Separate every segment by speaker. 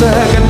Speaker 1: look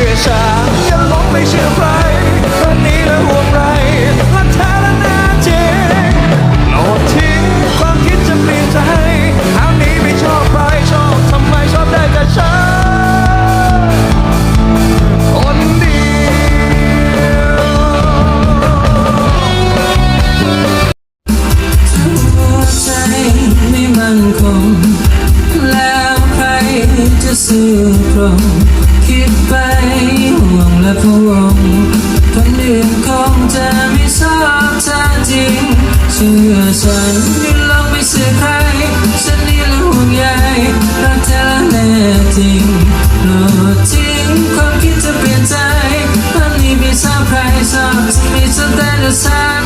Speaker 1: เชื่อฉันอย่าหลงไม่เชื่อใครคนนี้และห่วงไรรักแท้และแน่จริงโลดทิ้งความคิดจะเปลี่ยนใจคราวนี้ไม่ชอบใครชอบทำไมชอบได้แต่ฉันคนเดียว
Speaker 2: ใจไม่มั่นคงแล้วใครจะสู้ตรง คิดไปห่วงและพวงคนอื่นคงจะไม่ชอบเธอจริง เชื่อฉันนี่ลองไม่เชื่อใคร ฉันนี่ละห่วงใยรักเธอแน่จริงโลรดทิ้งความคิดจะเปลี่ยนใจตอนนี้ไม่ชอบใครชอบมีเธอแต่เธอฉัน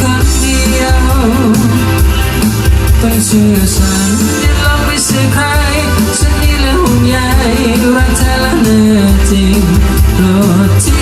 Speaker 2: คนเดียวต้องเชื่อฉันนี่ลองไม่เชื่อใคร ใยรักเธอแล้วเนื้อจริงโปรด